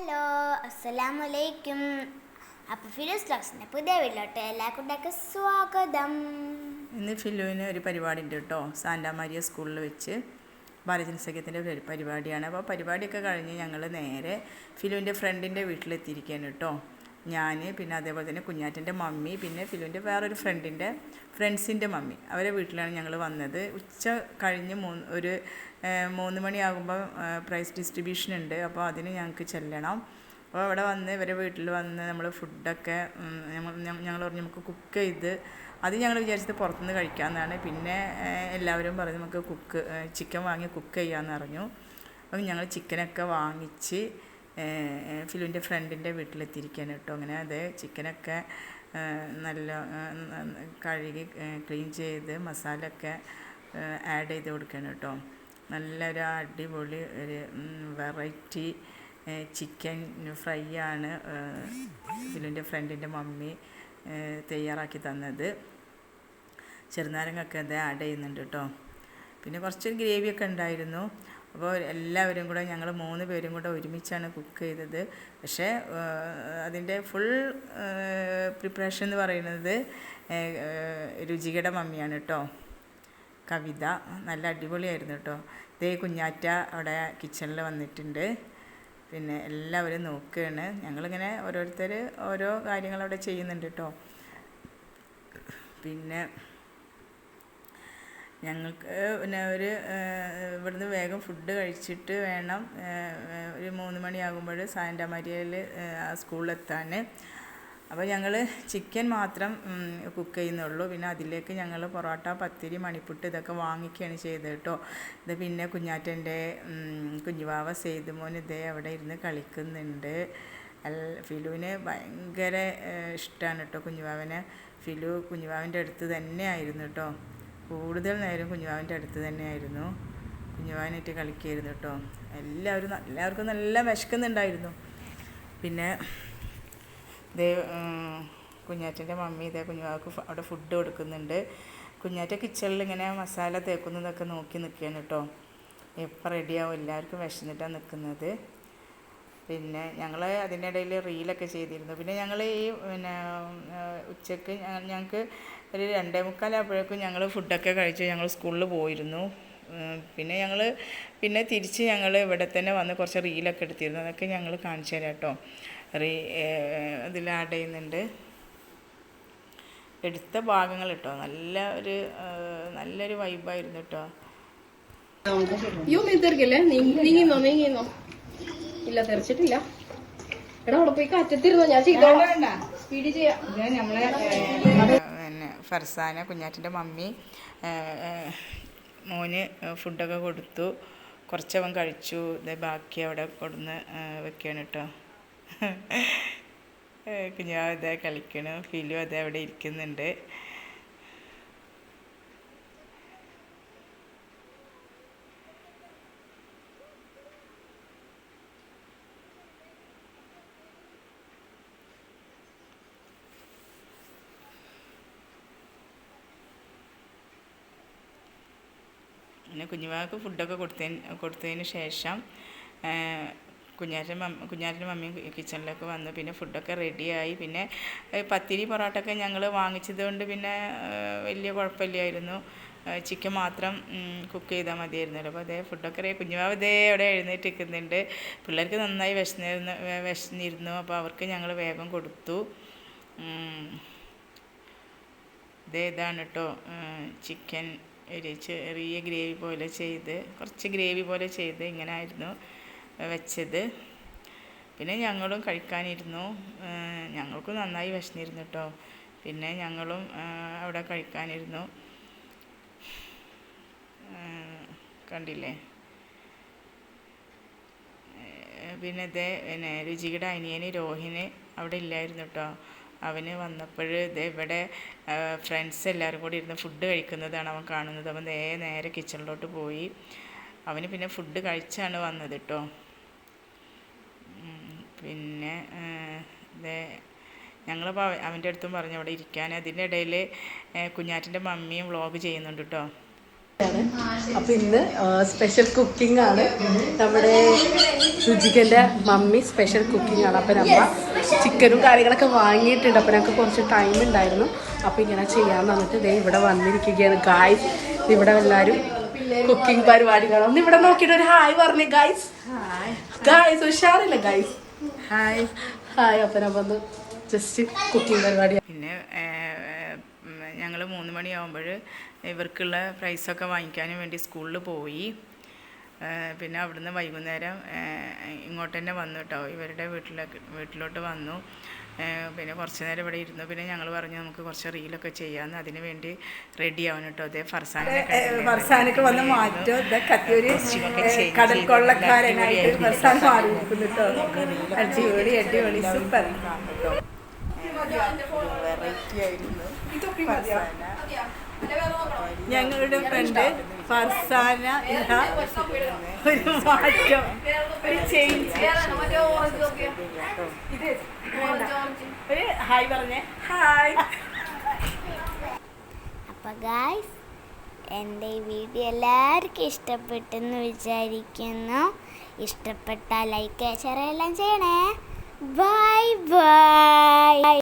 Hello അസ്സലാമലൈക്കും അപ്പോൾ ഫിലോസ് ക്ലാസ്സിന്റെ പുതിയ വീട്ടിലോട്ട് എല്ലാ കുട്ടികൾക്കും സ്വാഗതം. ഇന്ന് ഫിലുവിന് ഒരു പരിപാടി ഉണ്ട് കേട്ടോ സാന്റാമാരിയ സ്കൂളിൽ വെച്ച് ബാലജനസഖ്യത്തിന്റെ ഒരു പരിപാടിയാണ്. അപ്പോൾ പരിപാടിയൊക്കെ കഴിഞ്ഞ് ഞങ്ങൾ നേരെ ഫിലുവിന്റെ ഫ്രണ്ടിന്റെ വീട്ടിലെത്തിയിരിക്കുകയാണ് കേട്ടോ. ഞാൻ പിന്നെ അതേപോലെ തന്നെ കുഞ്ഞാറ്റന്റെ മമ്മി പിന്നെ ഫിലുവിന്റെ വേറൊരു ഫ്രണ്ടിന്റെ ഫ്രണ്ട്സിന്റെ മമ്മി. അവരെ വീട്ടിലാണ് ഞങ്ങൾ വന്നത്. ഉച്ച കഴിഞ്ഞ് മൂന്ന് ഒരു മൂന്ന് മണിയാകുമ്പോൾ പ്രൈസ് ഡിസ്ട്രിബ്യൂഷൻ ഉണ്ട്. അപ്പോൾ അതിന് ഞങ്ങൾക്ക് ചെല്ലണം. അപ്പോൾ അവിടെ വന്ന് ഇവരെ വീട്ടിൽ വന്ന് നമ്മൾ ഫുഡൊക്കെ ഞങ്ങൾ ഞങ്ങൾ പറഞ്ഞു നമുക്ക് കുക്ക് ചെയ്ത് അത് ഞങ്ങൾ വിചാരിച്ചത് പുറത്തുനിന്ന് കഴിക്കാമെന്നാണ്. പിന്നെ എല്ലാവരും പറഞ്ഞു നമുക്ക് കുക്ക് ചിക്കൻ വാങ്ങി കുക്ക് ചെയ്യാമെന്ന് പറഞ്ഞു. അപ്പം ഞങ്ങൾ ചിക്കനൊക്കെ വാങ്ങിച്ച് ഫിലുവിന്റെ ഫ്രണ്ടിന്റെ വീട്ടിലെത്തിയിരിക്കുകയാണ് കേട്ടോ. അങ്ങനെ അത് ചിക്കനൊക്കെ നല്ല കഴുകി ക്ലീൻ ചെയ്ത് മസാലയൊക്കെ ആഡ് ചെയ്ത് കൊടുക്കണം കേട്ടോ. നല്ലൊരു അടിപൊളി ഒരു വെറൈറ്റി ചിക്കൻ ഫ്രൈ ആണ് ഫിലുവിന്റെ ഫ്രണ്ടിന്റെ മമ്മി തയ്യാറാക്കി തന്നത്. ചെറുനാരങ്ങൊക്കെ അത് ആഡ് ചെയ്യുന്നുണ്ട് കേട്ടോ. പിന്നെ കുറച്ചൊരു ഗ്രേവിയൊക്കെ ഉണ്ടായിരുന്നു. അപ്പോൾ എല്ലാവരും കൂടെ ഞങ്ങൾ മൂന്ന് പേരും കൂടെ ഒരുമിച്ചാണ് കുക്ക് ചെയ്തത്. പക്ഷേ അതിന്റെ ഫുൾ പ്രിപ്പറേഷൻ എന്ന് പറയുന്നത് രുചികയുടെ മമ്മിയാണ് കേട്ടോ കവിത നല്ല അടിപൊളിയായിരുന്നു കേട്ടോ ഇതേ കുഞ്ഞാറ്റ അവിടെ കിച്ചണിൽ വന്നിട്ടുണ്ട്. പിന്നെ എല്ലാവരും നോക്കുകയാണ് ഞങ്ങളിങ്ങനെ ഓരോരുത്തർ ഓരോ കാര്യങ്ങൾ അവിടെ ചെയ്യുന്നുണ്ട് കേട്ടോ പിന്നെ ഞങ്ങൾക്ക് പിന്നെ ഒരു ഇവിടുന്ന് വേഗം ഫുഡ് കഴിച്ചിട്ട് വേണം ഒരു മൂന്ന് മണിയാകുമ്പോൾ സാന്റാമരിയയിൽ സ്കൂളിലെത്താൻ. അപ്പോൾ ഞങ്ങൾ ചിക്കൻ മാത്രം കുക്ക് ചെയ്യുന്നുള്ളൂ. പിന്നെ അതിലേക്ക് ഞങ്ങൾ പൊറോട്ട പത്തിരി മണിപ്പുട്ട് ഇതൊക്കെ വാങ്ങിക്കുകയാണ് ചെയ്തത് കേട്ടോ. ഇത് പിന്നെ കുഞ്ഞാറ്റന്റെ കുഞ്ഞുവാവ സെയ്തുമോൻ ഇതേ അവിടെ ഇരുന്ന് കളിക്കുന്നുണ്ട്. ഫിലുവിന് ഭയങ്കര ഇഷ്ടമാണ് കേട്ടോ കുഞ്ഞുവാവനെ. ഫിലു കുഞ്ഞുവാവിന്റെ അടുത്ത് തന്നെ ആയിരുന്നു കേട്ടോ. കൂടുതൽ നേരം കുഞ്ഞുവാവിന്റെ അടുത്ത് തന്നെയായിരുന്നു. കുഞ്ഞുമാവിനായിട്ട് കളിക്കുകയായിരുന്നു കേട്ടോ. എല്ലാവരും എല്ലാവർക്കും നല്ല വിശക്കുന്നുണ്ടായിരുന്നു. പിന്നെ ദേ കുഞ്ഞാറ്റന്റെ മമ്മി ഇതേ കുഞ്ഞുവാക്ക് അവിടെ ഫുഡ് കൊടുക്കുന്നുണ്ട്. കുഞ്ഞാറ്റ കിച്ചണിൽ ഇങ്ങനെ മസാല തേക്കുന്നതൊക്കെ നോക്കി നിൽക്കുകയാണ് കേട്ടോ. എപ്പോൾ റെഡിയാവും എല്ലാവർക്കും വിശന്നിട്ടാണ് നിൽക്കുന്നത്. പിന്നെ ഞങ്ങൾ അതിനിടയിൽ റീലൊക്കെ ചെയ്തിരുന്നു. പിന്നെ ഞങ്ങൾ ഈ പിന്നെ ഉച്ചയ്ക്ക് ഞങ്ങൾക്ക് ഒരു രണ്ടേ മുക്കാലാകുമ്പോഴേക്കും ഞങ്ങൾ ഫുഡൊക്കെ കഴിച്ച് ഞങ്ങൾ സ്കൂളിൽ പോയിരുന്നു. പിന്നെ ഞങ്ങൾ പിന്നെ തിരിച്ച് ഞങ്ങൾ ഇവിടെ തന്നെ വന്ന് കുറച്ച് റീലൊക്കെ എടുത്തിരുന്നു. അതൊക്കെ ഞങ്ങൾ കാണിച്ചു തരാം കേട്ടോ. റീ ഇതിൽ ആഡ് ചെയ്യുന്നുണ്ട്. എടുത്ത ഭാഗങ്ങൾ കേട്ടോ. നല്ല ഒരു നല്ലൊരു വൈബായിരുന്നു കേട്ടോ. നീങ്ങിന്നോ? നീങ്ങിന്നോ? ഇല്ല തെറിച്ചിട്ടില്ല. എടാ അവിടെ പോയി കാറ്റത്തിരുന്നോ? ഞാൻ ചെയ്തോളാം സ്പീഡ് ചെയ്യാം. ഇത് നമ്മളെ പിന്നെ ഫർസാന കുഞ്ഞാറ്റിന്റെ മമ്മി മോന് ഫുഡൊക്കെ കൊടുത്തു. കുറച്ചവൻ കഴിച്ചു. ഇത് ബാക്കി അവിടെ കൊടുന്ന് വെക്കുകയാണ് കേട്ടോ കുഞ്ഞാ ഇതേ കളിക്കണം. ഫീലും അതേ അവിടെ ഇരിക്കുന്നുണ്ട്. പിന്നെ കുഞ്ഞുമാക്ക് ഫുഡൊക്കെ കൊടുത്തതിന് കൊടുത്തതിന് ശേഷം കുഞ്ഞാറ്റൻ മമ്മ കുഞ്ഞാറ്റന്റെ മമ്മിയും കിച്ചണിലൊക്കെ വന്നു. പിന്നെ ഫുഡൊക്കെ റെഡിയായി. പിന്നെ പത്തിരി പൊറോട്ടയൊക്കെ ഞങ്ങൾ വാങ്ങിച്ചത് കൊണ്ട് പിന്നെ വലിയ കുഴപ്പമില്ലായിരുന്നു. ചിക്കൻ മാത്രം കുക്ക് ചെയ്താൽ മതിയായിരുന്നല്ലോ. അപ്പോൾ അതേ ഫുഡൊക്കെ അറിയാം കുഞ്ഞുമാവ് ഇതേ അവിടെ എഴുന്നേറ്റ് നിൽക്കുന്നുണ്ട് പിള്ളേർക്ക് നന്നായി വിശന്നിരുന്നു വിശന്നിരുന്നു. അപ്പോൾ അവർക്ക് ഞങ്ങൾ വേഗം കൊടുത്തു. ഇതേ ഇതാണ് കേട്ടോ ചിക്കൻ ഒരു ചെറിയ ഗ്രേവി പോലെ ചെയ്ത് കുറച്ച് ഗ്രേവി പോലെ ചെയ്ത് ഇങ്ങനെ ആയിരുന്നു വെച്ചത്. പിന്നെ ഞങ്ങളും കഴിക്കാനിരുന്നു. ഞങ്ങൾക്കും നന്നായി വിശന്നിരുന്നു കേട്ടോ പിന്നെ ഞങ്ങളും അവിടെ കഴിക്കാനിരുന്നു. കണ്ടില്ലേ? പിന്നെ ഇതേ പിന്നെ രുചിയുടെ അനിയന് രോഹിന് അവിടെ ഇല്ലായിരുന്നു കേട്ടോ അവന് വന്നപ്പോൾ ഇവിടെ ഫ്രണ്ട്സ് എല്ലാവരും കൂടി ഇരുന്ന് ഫുഡ് കഴിക്കുന്നതാണ് അവൻ കാണുന്നത്. അവൻ നേരെ നേരെ കിച്ചണിലോട്ട് പോയി. അവന് പിന്നെ ഫുഡ് കഴിച്ചാണ് വന്നത് കേട്ടോ പിന്നെ ഇതേ ഞങ്ങളപ്പോൾ അവന്റെ അടുത്തും പറഞ്ഞു അവിടെ ഇരിക്കാൻ. അതിന്റെ ഇടയിൽ കുഞ്ഞാറ്റിന്റെ മമ്മിയും വ്ളോഗ് ചെയ്യുന്നുണ്ട് കേട്ടോ അപ്പൊ ഇന്ന് സ്പെഷ്യൽ കുക്കിംഗ് ആണ്. നമ്മുടെ രുചികന്റെ മമ്മി സ്പെഷ്യൽ കുക്കിംഗ് ആണ്. അപ്പൊ നമ്മ ചിക്കനും കാര്യങ്ങളൊക്കെ വാങ്ങിയിട്ടുണ്ട്. അപ്പൊ ഞങ്ങൾക്ക് കുറച്ച് ടൈം ഉണ്ടായിരുന്നു. അപ്പൊ ഇങ്ങനെ ചെയ്യാന്ന് പറഞ്ഞിട്ട് ദേ ഇവിടെ വന്നിരിക്കുകയാണ്. ഗായ്സ് ഇവിടെ എല്ലാരും കുക്കിംഗ് പരിപാടികളാണ്. ഒന്ന് ഇവിടെ നോക്കിയിട്ട് ഒരു ഹായ് പറഞ്ഞു ഗായ്സ് ഗായ്സ് ഉഷാറില്ല ഗായ്സ് ഹായ് ഹായ് അപ്പൊ ഞാൻ വന്ന് ജസ്റ്റ് കുക്കിംഗ് പരിപാടി പിന്നെ ഞങ്ങൾ മൂന്ന് മണിയാകുമ്പോൾ ഇവർക്കുള്ള പ്രൈസൊക്കെ വാങ്ങിക്കാനും വേണ്ടി സ്കൂളിൽ പോയി. പിന്നെ അവിടുന്ന് വൈകുന്നേരം ഇങ്ങോട്ട് തന്നെ വന്നു കേട്ടോ ഇവരുടെ വീട്ടിലേക്ക് വീട്ടിലോട്ട് വന്നു. പിന്നെ കുറച്ച് നേരം ഇവിടെ ഇരുന്നു. പിന്നെ ഞങ്ങൾ പറഞ്ഞു നമുക്ക് കുറച്ച് റീലൊക്കെ ചെയ്യാമെന്ന് അതിന് വേണ്ടി റെഡി ആവണം കേട്ടോ അതേ ഫർസാന ഫർസാനൊക്കെ വന്ന് മാറ്റോ ഇതൊക്കെ ഒരു കടൽ കൊള്ളക്കാരനായിട്ട് ഫർസാൻ മാറിയിരിക്കുന്നു കേട്ടോ അടിപൊളി അടിപൊളി സൂപ്പർ വെറൈറ്റി ആയിരുന്നു ഞങ്ങളുടെ ഫ്രണ്ട് ഫർസാന ഒരു മാറ്റം. ഒരു ചേഞ്ച് ഒരു ഹായ് പറഞ്ഞേ. ഹായ്. അപ്പോൾ ഗായ്സ് എന്റെ ഈ വീഡിയോ എല്ലാവർക്കും ഇഷ്ടപ്പെട്ടെന്ന് വിചാരിക്കുന്നു. ഇഷ്ടപ്പെട്ടാൽ ലൈക്ക് ഷെയർ എല്ലാം ചെയ്യണേ. Bye bye